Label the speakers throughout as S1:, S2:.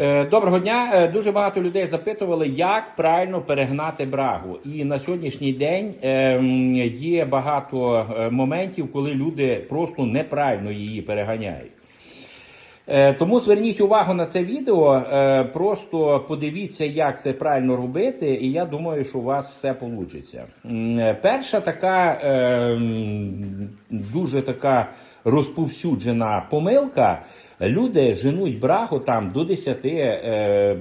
S1: Е, Доброго дня. Е, Дуже багато людей запитували, як правильно перегнати брагу. І на сьогоднішній день е, є багато моментів, коли люди просто неправильно її переганяють. Тому зверніть увагу на це відео, просто подивіться, як це правильно робити, і я думаю, що у вас все вийде. Перша така дуже така розповсюджена помилка. Люди женуть брагу там до 10% е,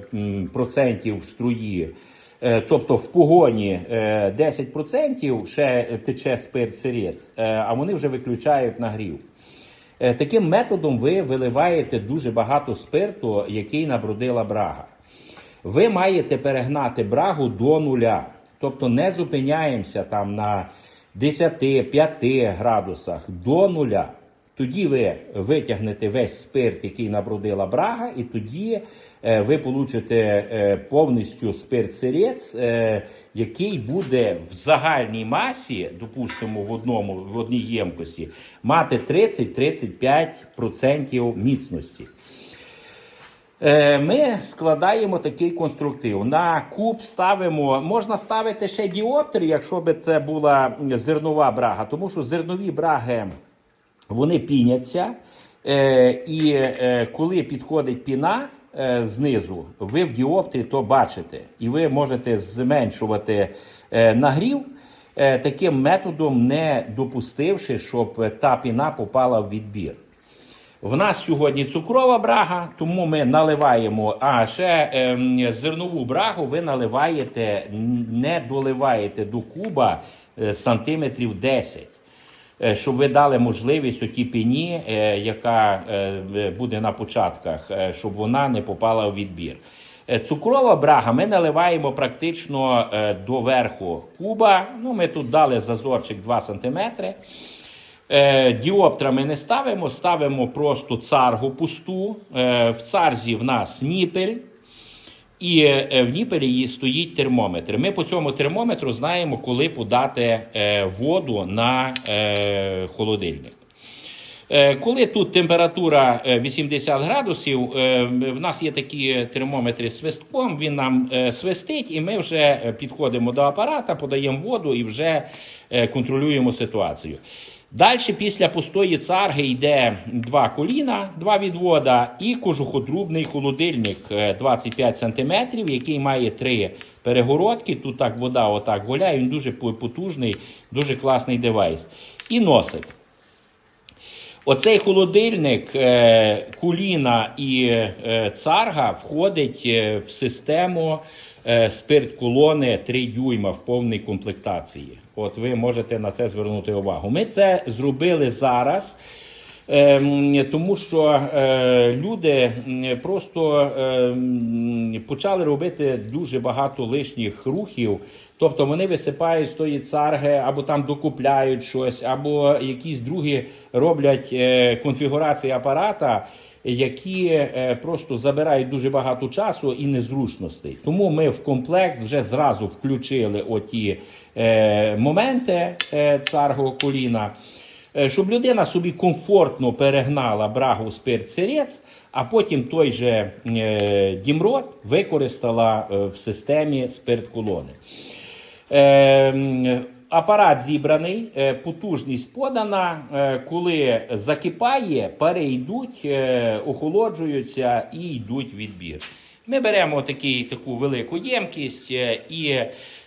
S1: процентів струї. Е, Тобто в погоні е, 10% ще тече спирт сирець, е, а вони вже виключають нагрів. Е, Таким методом ви виливаєте дуже багато спирту, який набродила брага. Ви маєте перегнати брагу до нуля. Тобто не зупиняємося там на 10-5 градусах до нуля. Тоді ви витягнете весь спирт, який набродила брага, і тоді е, ви получите е, повністю спирт сирець, е, який буде в загальній масі, допустимо, в одному в одній ємкості, мати 30-35% міцності. Ми складаємо такий конструктив. На куб ставимо, можна ставити ще діоптер, якщо би це була зернова брага, тому що зернові браги вони піняться, е, і е, коли підходить піна е, знизу, ви в діоптрі то бачите, і ви можете зменшувати е, нагрів. е, Таким методом, не допустивши, щоб та піна попала в відбір. В нас сьогодні цукрова брага, тому ми наливаємо. А ще ем, зернову брагу ви наливаєте, не доливаєте до куба е, сантиметрів 10. Е, Щоб ви дали можливість отій піні, е, яка е, буде на початках, щоб вона не попала в відбір. Цукрова брага ми наливаємо практично до верху куба. Ну, ми тут дали зазорчик 2 см. Діоптра ми не ставимо, ставимо просто царгу пусту. В царзі в нас ніпель. І е, в ніпелі стоїть термометр. Ми по цьому термометру знаємо, коли подати е, воду на е, холодильник. Коли тут температура е, 80 градусів, в нас є такі термометри з свистком, він нам свистить, і ми вже підходимо до апарата, подаємо воду і вже контролюємо ситуацію. Далі після пустої царги йде два коліна, два відвода і кожуходрубний холодильник е, 25 см, який має три перегородки. Тут так вода отак гуляє, він дуже потужний, дуже класний девайс. І носик. Оцей холодильник, е, куліна і е, царга входить е, в систему е, спирт-колони 3 дюйма в повній комплектації. От ви можете на це звернути увагу. Ми це зробили зараз. Ем, Тому що е, люди просто ем, почали робити дуже багато лишніх рухів. Тобто вони висипають з тої царги, або там докупляють щось, або якісь другі роблять е, конфігурації апарата, які е, просто забирають дуже багато часу і незручностей. Тому ми в комплект вже зразу включили оті е, моменти е, царго коліна. Щоб людина собі комфортно перегнала брагу спирт сирець, а потім той же дімрот використала в системі спирт колони. Апарат зібраний, е, потужність подана. Е, коли закипає, пари йдуть, е, охолоджуються і йдуть відбір. Ми беремо такий, таку велику ємкість і,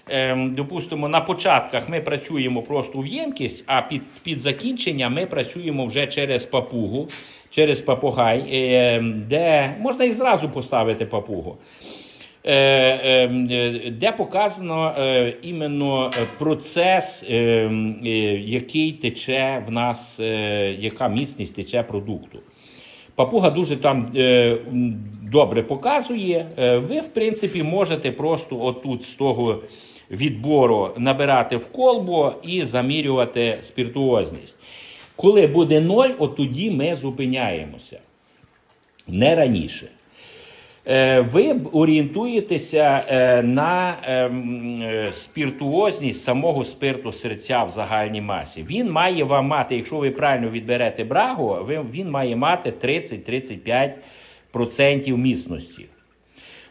S1: ем, допустимо, на початках ми працюємо просто в ємкість, а під, під закінчення ми працюємо вже через папугу, через папугай, е, де можна і зразу поставити папугу. Е, е, е, де показано е, іменно процес, е, м, е, який тече в нас, яка міцність тече продукту. Папуга дуже там добре показує. Ви, в принципі, можете просто отут з того відбору набирати в колбу і замірювати спіртуозність. Коли буде ноль, от тоді ми зупиняємося. Не раніше. Е, Ви орієнтуєтеся е, на ем, е, спіртуозність самого спирту серця в загальній масі. Він має вам мати, якщо ви правильно відберете брагу, він має мати 30-35% міцності.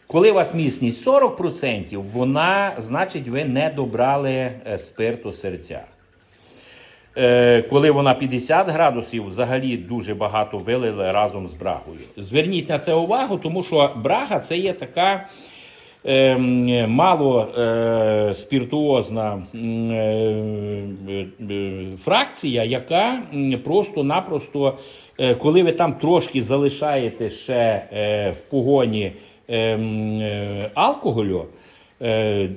S1: Коли у вас міцність 40%, вона, значить, ви не добрали спирту серця. Е, коли вона 50 градусів, взагалі дуже багато вилили разом з брагою. Зверніть на це увагу, тому що брага це є така ем, мало е, спіртуозна е, е, фракція, яка просто-напросто, е, коли ви там трошки залишаєте ще е, в погоні ем, е, алкоголю, е,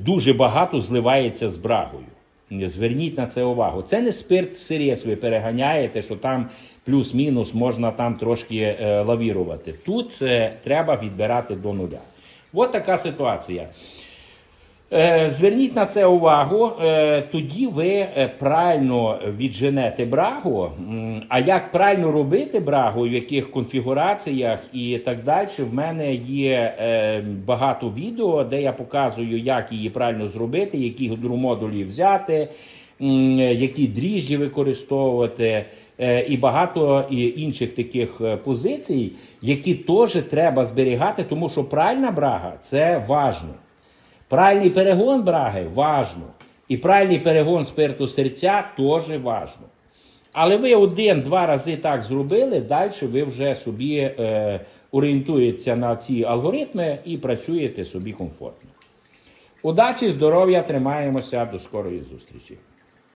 S1: дуже багато зливається з брагою. Зверніть на це увагу. Це не спирт сиріс, ви переганяєте, що там плюс-мінус можна там трошки е, лавірувати. Тут е, треба відбирати до нуля. От така ситуація. Е, Зверніть на це увагу, е, тоді ви е, правильно відженете брагу. А як правильно робити брагу, в яких конфігураціях і так далі, в мене є багато відео, де я показую, як її правильно зробити, які гідромодулі взяти, які дріжджі використовувати. І багато інших таких позицій, які теж треба зберігати, тому що правильна брага це важно. Правильний перегон браги важно. І правильний перегон спирту серця теж важно. Але ви один-два рази так зробили, далі ви вже собі е, орієнтуєтеся на ці алгоритми і працюєте собі комфортно. Удачі, здоров'я, тримаємося, до скорої зустрічі.